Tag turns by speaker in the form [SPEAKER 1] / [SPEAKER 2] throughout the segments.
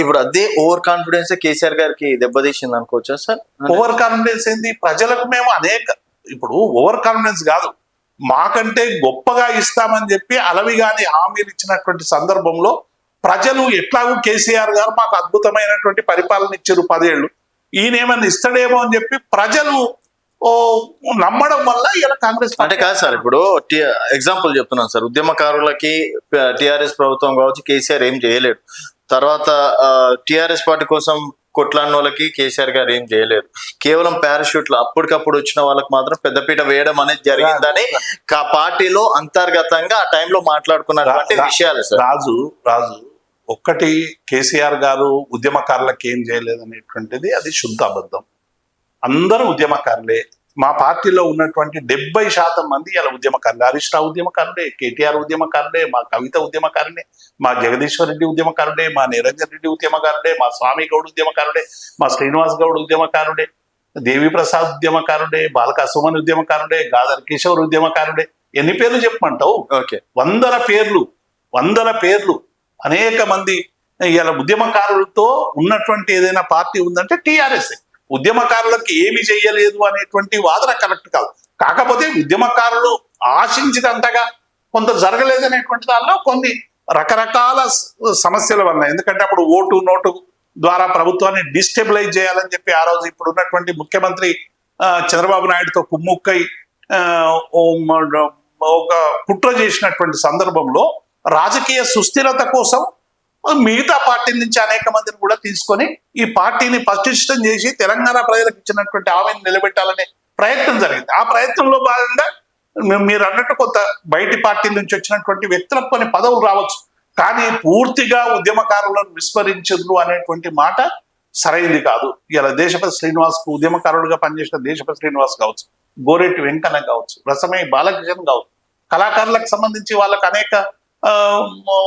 [SPEAKER 1] ఇప్పుడు అదే over confidence KCR గారికి దెబ్బతీసింది అనుకోవచ్చా సార్?
[SPEAKER 2] ఓవర్ కాన్ఫిడెన్స్ ఏంది? ప్రజలకు మేము అనేక ఇప్పుడు ఓవర్ కాన్ఫిడెన్స్ కాదు. మాకంటే గొప్పగా ఇస్తామని చెప్పి అలవిగాని హామీలు ఇచ్చినటువంటి సందర్భంలో ప్రజలు ఎట్లాగూ కేసీఆర్ గారు మాకు అద్భుతమైనటువంటి పరిపాలన ఇచ్చారు పదేళ్ళు. ఈయన ఏమన్నా ఇస్తాడేమో అని చెప్పి ప్రజలు నమ్మడం వల్ల ఇలా కాంగ్రెస్
[SPEAKER 1] అంటే కాదు సార్ ఇప్పుడు ఎగ్జాంపుల్ చెప్తున్నాను సార్. ఉద్యమకారులకి టిఆర్ఎస్ ప్రభుత్వం కావచ్చు కేసీఆర్ ఏం చేయలేడు. తర్వాత టిఆర్ఎస్ పార్టీ కోసం కొట్లాడిన వాళ్ళకి కేసీఆర్ గారు ఏం చేయలేరు. కేవలం పారాషూట్లు అప్పటికప్పుడు వచ్చిన వాళ్ళకి మాత్రం పెద్దపీట వేయడం అనేది జరిగిందని పార్టీలో అంతర్గతంగా ఆ టైంలో మాట్లాడుకున్నటువంటి విషయాలు సార్.
[SPEAKER 2] రాజు రాజు ఒక్కటి కేసీఆర్ గారు ఉద్యమకారులకు ఏం చేయలేదనేటువంటిది అది శుద్ధ అబద్ధం. అందరూ ఉద్యమకారులే. మా పార్టీలో ఉన్నటువంటి డెబ్బై శాతం మంది ఇలా ఉద్యమకారులే. హరీష్ రావు ఉద్యమకారుడే కేటీఆర్ ఉద్యమకారుడే మా కవిత ఉద్యమకారుడే మా జగదీశ్వర్ రెడ్డి ఉద్యమకారుడే మా నిరంజన్ రెడ్డి ఉద్యమకారుడే మా స్వామి గౌడ్ ఉద్యమకారుడే మా శ్రీనివాస్ గౌడ్ ఉద్యమకారుడే దేవి ప్రసాద్ ఉద్యమకారుడే బాలక సుమన్ ఉద్యమకారుడే గాదర్ కిషోర్ ఉద్యమకారుడే. ఎన్ని పేర్లు చెప్పమంటావు?
[SPEAKER 1] ఓకే.
[SPEAKER 2] వందల పేర్లు వందల పేర్లు. అనేక మంది ఇలా ఉద్యమకారులతో ఉన్నటువంటి ఏదైనా పార్టీ ఉందంటే టిఆర్ఎస్ ఉద్యమకారులకు ఏమి చేయలేదు అనేటువంటి వాదన కరెక్ట్ కాదు. కాకపోతే ఉద్యమకారులు ఆశించినంతగా కొంత జరగలేదు అనేటువంటి దానిలో కొన్ని రకరకాల సమస్యలు ఉన్నాయి ఎందుకంటే అప్పుడు ఓటు నోటు ద్వారా ప్రభుత్వాన్ని డిస్టెబిలైజ్ చేయాలని చెప్పి ఆ రోజు ఇప్పుడు ఉన్నటువంటి ముఖ్యమంత్రి చంద్రబాబు నాయుడుతో కుమ్ముక్కై ఒక కుట్ర చేసినటువంటి సందర్భంలో రాజకీయ సుస్థిరత కోసం మిగతా పార్టీ నుంచి అనేక మందిని కూడా తీసుకొని ఈ పార్టీని పటిష్టం చేసి తెలంగాణ ప్రజలకు ఇచ్చినటువంటి హామీని నిలబెట్టాలనే ప్రయత్నం జరిగింది. ఆ ప్రయత్నంలో భాగంగా మీరు అన్నట్టు కొంత బయటి పార్టీ నుంచి వచ్చినటువంటి వ్యక్తులకు కొన్ని పదవులు రావచ్చు. కానీ పూర్తిగా ఉద్యమకారులను విస్మరించదు అనేటువంటి మాట సరైనది కాదు. ఇలా దేశపతి శ్రీనివాస్కు ఉద్యమకారుడుగా పనిచేసిన దేశపతి శ్రీనివాస్ కావచ్చు గోరెట్టి వెంకన్న కావచ్చు రసమయ్య బాలకృష్ణ కావచ్చు కళాకారులకు సంబంధించి వాళ్ళకు అనేక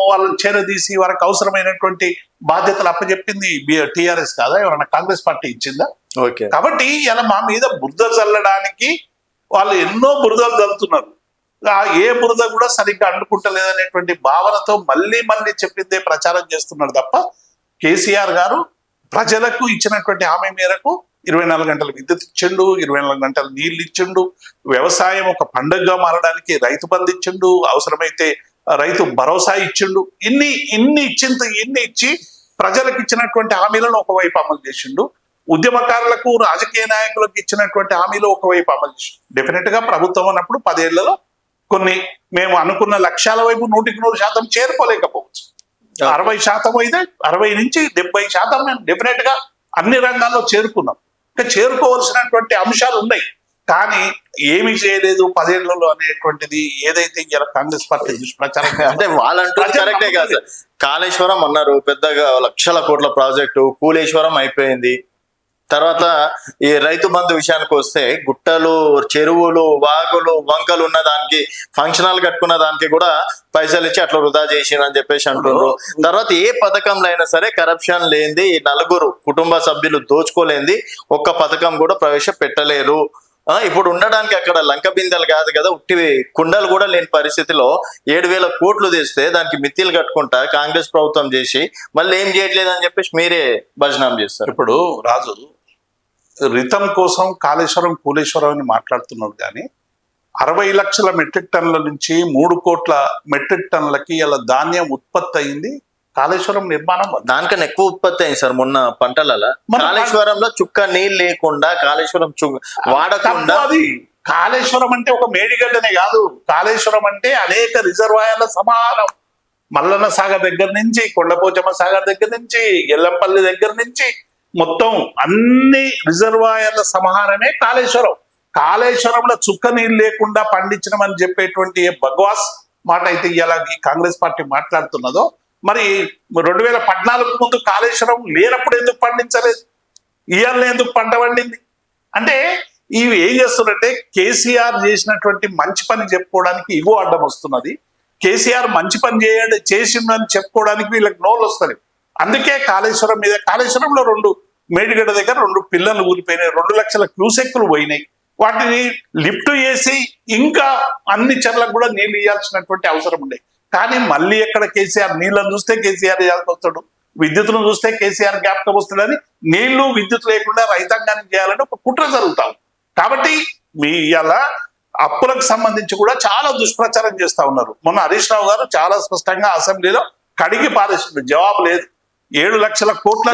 [SPEAKER 2] వాళ్ళని చేరదీసి వారికి అవసరమైనటువంటి బాధ్యతలు అప్పచెప్పింది టిఆర్ఎస్ కాదా? ఎవరైనా కాంగ్రెస్ పార్టీ ఇచ్చిందా?
[SPEAKER 1] ఓకే.
[SPEAKER 2] కాబట్టి ఇలా మా మీద బురద చల్లడానికి వాళ్ళు ఎన్నో బురదలు చల్లుతున్నారు ఆ ఏ బురద కూడా సరిగ్గా అంటుకుంటలేదనేటువంటి భావనతో మళ్ళీ మళ్ళీ చెప్పిందే ప్రచారం చేస్తున్నారు తప్ప కేసీఆర్ గారు ప్రజలకు ఇచ్చినటువంటి హామీ మేరకు ఇరవై నాలుగు గంటల విద్యుత్ ఇచ్చిండు ఇరవై నాలుగు గంటల నీళ్ళు ఇచ్చిండు వ్యవసాయం ఒక పండుగగా మారడానికి రైతు బంధు ఇచ్చిండు అవసరమైతే రైతు భరోసా ఇచ్చిండు. ఇన్ని ఇన్ని ఇచ్చింత ఇన్ని ఇచ్చి ప్రజలకు ఇచ్చినటువంటి హామీలను ఒకవైపు అమలు చేసిండు. ఉద్యమకారులకు రాజకీయ నాయకులకు ఇచ్చినటువంటి హామీలు ఒకవైపు అమలు చేసిండు. డెఫినెట్గా ప్రభుత్వం అన్నప్పుడు పదేళ్ళలో కొన్ని మేము అనుకున్న లక్ష్యాల వైపు నూటికి నూరు శాతం చేరుకోలేకపోవచ్చు. అరవై శాతం అయితే అరవై నుంచి డెబ్బై శాతం మేము డెఫినెట్గా అన్ని రంగాల్లో చేరుకున్నాం. ఇంకా చేరుకోవాల్సినటువంటి అంశాలు ఉన్నాయి. కానీ ఏమి చేయలేదు పదేళ్ళలో అనేటువంటిది ఏదైతే ఇలా కాంగ్రెస్ పార్టీ దుష్ప్రచారం
[SPEAKER 1] అంటే వాళ్ళంటూ కరెక్టే కాదు సార్. కాళేశ్వరం అన్నారు పెద్దగా లక్షల కోట్ల ప్రాజెక్టు కూలేశ్వరం అయిపోయింది. తర్వాత ఈ రైతు బంధు విషయానికి వస్తే గుట్టలు చెరువులు వాగులు వంకలు ఉన్న దానికి ఫంక్షన్ హాల్ కట్టుకున్న దానికి కూడా పైసలు ఇచ్చి అట్లా వృధా చేసిందని చెప్పేసి అంటున్నారు తర్వాత ఏ పథకంలో అయినా సరే కరప్షన్ లేనిది నలుగురు కుటుంబ సభ్యులు దోచుకోలేంది ఒక్క పథకం కూడా ప్రవేశపెట్టలేరు. ఇప్పుడు ఉండడానికి అక్కడ లంక బిందెలు కాదు కదా ఉట్టి కుండలు కూడా లేని పరిస్థితిలో ఏడు వేల కోట్లు తెస్తే దానికి మిత్తిలు కట్టుకుంటా కాంగ్రెస్ ప్రభుత్వం చేసి మళ్ళీ ఏం చేయట్లేదు అని చెప్పేసి మీరే భజనం చేస్తారు.
[SPEAKER 2] ఇప్పుడు రాజు రితం కోసం కాళేశ్వరం కూలేశ్వరం అని మాట్లాడుతున్నాడు కానీ అరవై లక్షల మెట్రిక్ టన్నుల నుంచి మూడు కోట్ల మెట్రిక్ టన్నులకి ఇలా ధాన్యం ఉత్పత్తి అయింది. కాళేశ్వరం నిర్మాణం
[SPEAKER 1] దానికన్నా ఎక్కువ ఉత్పత్తి అయింది సార్ మొన్న పంటలలో.
[SPEAKER 2] మొన్న
[SPEAKER 1] కాళేశ్వరంలో చుక్క నీళ్ళు లేకుండా కాళేశ్వరం చు వాడకుండా
[SPEAKER 2] కాళేశ్వరం అంటే ఒక మేడిగడ్డనే కాదు. కాళేశ్వరం అంటే అనేక రిజర్వాయర్ల సమానం. మల్లన్న సాగర్ దగ్గర నుంచి కొండపోచమ్మ సాగర్ దగ్గర నుంచి ఎల్లంపల్లి దగ్గర నుంచి మొత్తం అన్ని రిజర్వాయర్ల సమాహారమే కాళేశ్వరం. కాళేశ్వరంలో చుక్క నీళ్ళు లేకుండా పండించడం చెప్పేటువంటి ఏ భగవాస్ మాట అయితే ఇలా కాంగ్రెస్ పార్టీ మాట్లాడుతున్నదో మరి రెండు వేల పద్నాలుగు ముందు కాళేశ్వరం లేనప్పుడు ఎందుకు పండించలేదు? ఇవాళ ఎందుకు పంట పండింది? అంటే ఇవి ఏం చేస్తున్నట్టే కేసీఆర్ చేసినటువంటి మంచి పని చెప్పుకోవడానికి ఇగో అడ్డం వస్తున్నది. కేసీఆర్ మంచి పని చేయండి చేసిందని చెప్పుకోవడానికి వీళ్ళకి నోళ్ళు వస్తాయి అందుకే కాళేశ్వరం మీద కాళేశ్వరంలో రెండు మేడిగడ్డ దగ్గర రెండు పిల్లలు ఊరిపోయినాయి రెండు లక్షల క్యూసెక్కులు పోయినాయి. వాటిని లిఫ్ట్ చేసి ఇంకా అన్ని చెర్లకు కూడా నీళ్ళు ఇవ్వాల్సినటువంటి అవసరం ఉండేది కానీ మళ్ళీ ఎక్కడ కేసీఆర్ నీళ్ళని చూస్తే కేసీఆర్ వస్తాడు విద్యుత్తును చూస్తే కేసీఆర్ జ్ఞాపకం వస్తుందని నీళ్ళు విద్యుత్ లేకుండా రైతాంగానికి చేయాలని ఒక కుట్ర జరుగుతాం కాబట్టి మీ ఇలా అప్పులకు సంబంధించి కూడా చాలా దుష్ప్రచారం చేస్తా ఉన్నారు. మొన్న హరీష్ రావు గారు చాలా స్పష్టంగా అసెంబ్లీలో కడిగి పారేసిండు జవాబు లేదు. ఏడు లక్షల కోట్ల.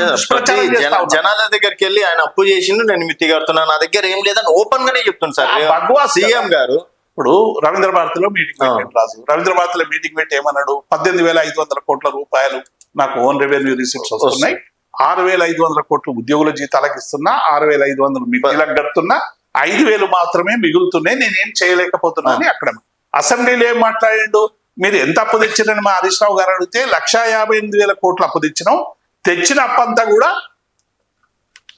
[SPEAKER 1] జనాల దగ్గరికి వెళ్ళి ఆయన అప్పు చేసిండు నేను మిత్తి కడుతున్నా నా దగ్గర ఏం లేదని ఓపెన్ గానే చెప్తుంది సార్. సీఎం గారు
[SPEAKER 2] ఇప్పుడు రవీంద్ర భారతిలో మీటింగ్. పెట్టాడు రాజు. రవీంద్ర భారతిలో మీటింగ్ పెట్టి ఏమన్నాడు పద్దెనిమిది వేల ఐదు వందల కోట్ల రూపాయలు నాకు ఓన్ రెవెన్యూ రిసిప్ట్స్ వస్తున్నాయి. ఆరు వేల ఐదు వందల కోట్లు ఉద్యోగుల జీతాలకు ఇస్తున్నా ఆరు వేల ఐదు వందలు మిగిలిలకు కడుతున్నా ఐదు వేలు మాత్రమే మిగులుతున్నాయి నేనేం చేయలేకపోతున్నా అని అక్కడ అసెంబ్లీలో ఏం మాట్లాడిండు? మీరు ఎంత అప్పు తెచ్చారని మా హరీష్ రావు గారు అడిగితే లక్ష యాభై ఎనిమిది వేల కోట్లు అప్పు తెచ్చినాం. తెచ్చిన అప్పంతా కూడా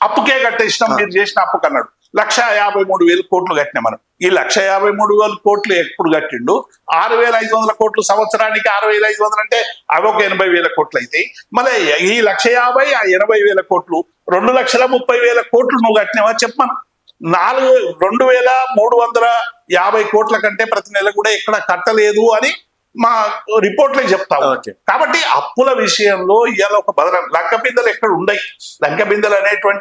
[SPEAKER 2] అప్పుకే కట్టేసినాం. మీరు చేసిన అప్పు కన్నాడు లక్ష యాభై మూడు వేలు కోట్లు కట్టినాం మనం. ఈ లక్ష యాభై మూడు వేల కోట్లు ఎప్పుడు కట్టిండు? ఆరు వేల ఐదు వందల కోట్లు సంవత్సరానికి ఆరు వేల ఐదు వందలు అంటే అవి ఒక ఎనభై వేల కోట్లు అవుతాయి మళ్ళీ ఈ లక్ష యాభై ఆ ఎనభై వేల కోట్లు రెండు లక్షల ముప్పై వేల కోట్లు నువ్వు కట్టినావా? చెప్పమను నాలుగు రెండు వేల మూడు వందల యాభై కోట్ల కంటే ప్రతి నెల కూడా ఎక్కడ కట్టలేదు అని మా రిపోర్ట్లే చెప్తావు
[SPEAKER 1] ఓకే.
[SPEAKER 2] కాబట్టి అప్పుల విషయంలో ఇవాళ ఒక బదల లంక బిందెలు ఎక్కడ ఉండయి? లంక బిందెలు అనేటువంటి